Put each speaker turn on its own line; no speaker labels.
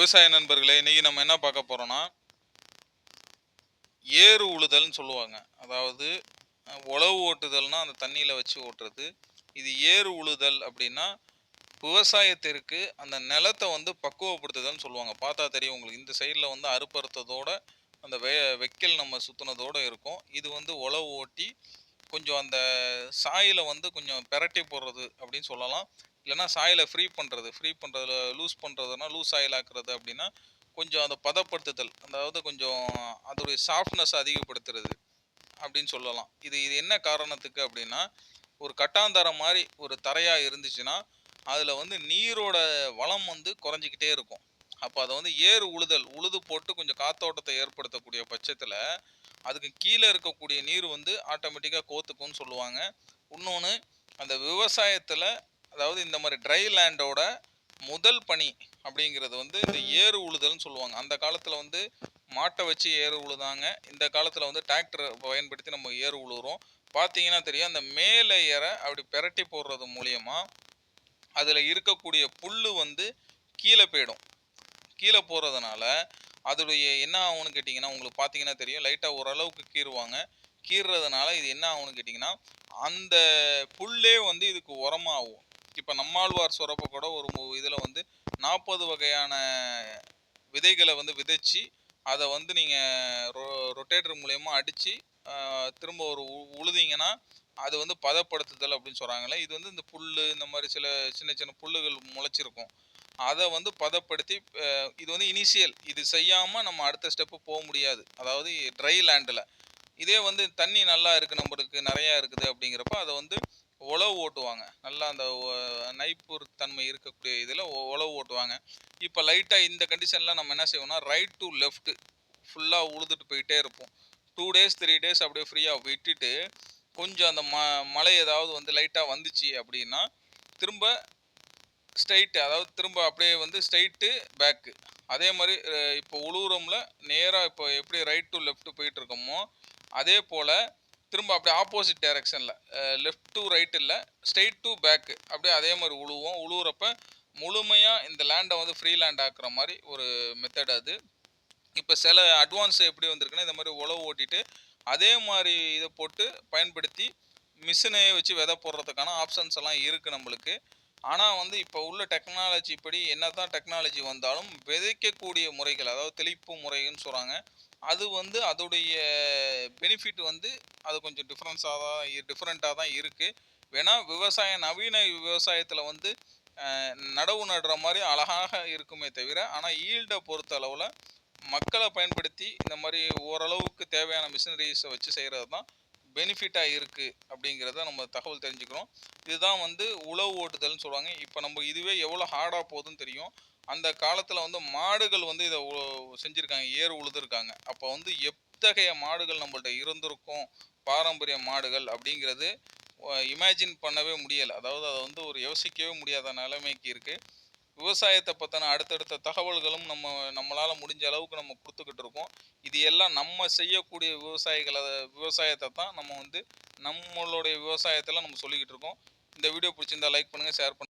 விவசாய நண்பர்களே இன்றைக்கி நம்ம என்ன பார்க்க போகிறோன்னா ஏறு உழுதல்னு சொல்லுவாங்க. அதாவது உழவு ஓட்டுதல்னால் அந்த தண்ணியில் வச்சு ஓட்டுறது. இது ஏறு உழுதல் அப்படின்னா விவசாயத்திற்கு அந்த நிலத்தை வந்து பக்குவப்படுத்துதல்னு சொல்லுவாங்க. பார்த்தா தெரியும் உங்களுக்கு. இந்த சைடில் வந்து அறுப்பறுத்ததோட அந்த வெ வெக்கல் நம்ம சுற்றுனதோட இருக்கும். இது வந்து உழவு ஓட்டி கொஞ்சம் அந்த சாயில் வந்து கொஞ்சம் பெரட்டி போடுறது அப்படின்னு சொல்லலாம். இல்லைன்னா சாயிலை ஃப்ரீ பண்ணுறது ஃப்ரீ பண்ணுறதுல லூஸ் பண்ணுறதுனா லூஸ் ஆயில் ஆக்குறது அப்படின்னா கொஞ்சம் அதை பதப்படுத்துதல் அதாவது கொஞ்சம் அதோடைய சாஃப்ட்னஸ் அதிகப்படுத்துறது அப்படின்னு சொல்லலாம். இது இது என்ன காரணத்துக்கு அப்படின்னா ஒரு கட்டாந்தரம் மாதிரி ஒரு தரையாக இருந்துச்சுன்னா அதில் வந்து நீரோட வளம் வந்து குறைஞ்சிக்கிட்டே இருக்கும். அப்போ அதை வந்து ஏறு உழுதல் உழுது போட்டு கொஞ்சம் காத்தோட்டத்தை ஏற்படுத்தக்கூடிய பட்சத்தில் அதுக்கு கீழே இருக்கக்கூடிய நீர் வந்து ஆட்டோமேட்டிக்காக கோத்துக்கும்னு சொல்லுவாங்க. இன்னொன்று அந்த விவசாயத்தில் அதாவது இந்த மாதிரி ட்ரை லேண்டோட முதல் பணி அப்படிங்கிறது வந்து இந்த ஏறு உழுதல்னு சொல்லுவாங்க. அந்த காலத்தில் வந்து மாட்டை வச்சு ஏறு உழுதாங்க. இந்த காலத்தில் வந்து டிராக்டர் பயன்படுத்தி நம்ம ஏறு உழுகிறோம் பார்த்தீங்கன்னா தெரியும் அந்த மேலே ஏற அப்படி பெரட்டி போடுறது மூலயமா அதில் இருக்கக்கூடிய புல் வந்து கீழே போயிடும். கீழே போகிறதுனால அதோடைய என்ன ஆகும்னு கேட்டிங்கன்னா உங்களுக்கு பார்த்தீங்கன்னா தெரியும். லைட்டாக ஓரளவுக்கு கீறுவாங்க. கீறுறதுனால இது என்ன ஆகும்னு கேட்டிங்கன்னா அந்த புல்லே வந்து இதுக்கு உரமாகும். இப்போ நம்மாழ்வார் சுரப்ப கூட ஒரு இதில் வந்து நாற்பது வகையான விதைகளை வந்து விதைச்சி அதை வந்து நீங்கள் ரொ ரொட்டேட்டர் மூலயமா அடித்து திரும்ப ஒரு உ உழுதிங்கன்னா அது வந்து பதப்படுத்துதல் அப்படின்னு சொல்கிறாங்களே இது வந்து இந்த புல் இந்த மாதிரி சில சின்ன சின்ன புல்லுகள் முளைச்சிருக்கும். அதை வந்து பதப்படுத்தி இது வந்து இனிஷியல் இது செய்யாமல் நம்ம அடுத்த ஸ்டெப்பு போக முடியாது. அதாவது ட்ரை லேண்டில் இதே வந்து தண்ணி நல்லா இருக்குது நம்மளுக்கு நிறையா இருக்குது அப்படிங்கிறப்ப அதை வந்து உழவு ஓட்டுவாங்க. நல்லா அந்த நைப்பூர் தன்மை இருக்கக்கூடிய இதில் உழவு ஓட்டுவாங்க. இப்போ லைட்டாக இந்த கண்டிஷனில் நம்ம என்ன செய்வோம்னா ரைட் டு லெஃப்ட்டு ஃபுல்லாக உழுதுட்டு போயிட்டே இருப்போம். டூ டேஸ் த்ரீ டேஸ் அப்படியே ஃப்ரீயாக விட்டுட்டு கொஞ்சம் அந்த ம மழை ஏதாவது வந்து லைட்டாக வந்துச்சு அப்படின்னா திரும்ப ஸ்ட்ரைட்டு அதாவது திரும்ப அப்படியே வந்து ஸ்ட்ரைட்டு பேக்கு. அதே மாதிரி இப்போ உழுவுறோம்ல நேராக இப்போ எப்படி ரைட் டு லெஃப்ட் போயிட்டு இருக்கோமோ அதே போல் திரும்ப அப்படியே ஆப்போசிட் டைரக்ஷனில் லெஃப்ட் டு ரைட் இல்லை ஸ்ட்ரைட் டு பேக்கு அப்படியே அதே மாதிரி உழுவோம். உழுவுறப்ப முழுமையாக இந்த லேண்டை வந்து ஃப்ரீ லேண்ட் ஆக்குற மாதிரி ஒரு மெத்தட் அது. இப்போ சில அட்வான்ஸ் எப்படி வந்திருக்குன்னா இந்த மாதிரி உழவு ஓட்டிட்டு அதே மாதிரி இதை போட்டு பயன்படுத்தி மிஷினையே வச்சு விதை போடுறதுக்கான ஆப்ஷன்ஸ் எல்லாம் இருக்குது நம்மளுக்கு. ஆனால் வந்து இப்போ உள்ள டெக்னாலஜி படி என்ன தான் டெக்னாலஜி வந்தாலும் விதைக்கக்கூடிய முறைகள் அதாவது தெளிப்பு முறைன்னு சொல்கிறாங்க அது வந்து அதோடைய பெனிஃபிட் வந்து அது கொஞ்சம் டிஃப்ரென்ஸாக தான் டிஃப்ரெண்ட்டாக தான் இருக்குது வேணால் விவசாயம் நவீன விவசாயத்தில் வந்து நடவு நடுற மாதிரி அழகாக இருக்குமே தவிர ஆனால் ஈல்டை பொறுத்த அளவில் மக்களை பயன்படுத்தி இந்த மாதிரி ஓரளவுக்கு தேவையான மிஷினரிஸை வச்சு செய்கிறது தான் பெனிஃபிட்டாக இருக்குது அப்படிங்கிறத நம்ம தகவல் தெரிஞ்சுக்கிறோம். இதுதான் வந்து உழவு ஓட்டுதல்னு சொல்லுவாங்க. இப்போ நம்ம இதுவே எவ்வளோ ஹார்டாக போகுதுன்னு தெரியும். அந்த காலத்தில் வந்து மாடுகள் வந்து இதை செஞ்சுருக்காங்க. ஏர் உழுதுருக்காங்க. அப்போ வந்து எத்தகைய மாடுகள் நம்மள்ட்ட இருந்திருக்கும்? பாரம்பரிய மாடுகள் அப்படிங்கிறது இமேஜின் பண்ணவே முடியலை. அதாவது அதை வந்து ஒரு யோசிக்கவே முடியாத நிலைமைக்கு இருக்குது விவசாயத்தை பற்றின அடுத்தடுத்த தகவல்களும் நம்ம நம்மளால் முடிஞ்ச அளவுக்கு நம்ம கொடுத்துக்கிட்டு இருக்கோம். இது எல்லாம் நம்ம செய்யக்கூடிய விவசாயிகளை விவசாயத்தை தான் நம்ம வந்து நம்மளுடைய விவசாயத்தில் நம்ம சொல்லிக்கிட்டு இருக்கோம். இந்த வீடியோ பிடிச்சிருந்தா லைக் பண்ணுங்கள் ஷேர் பண்ணுங்கள்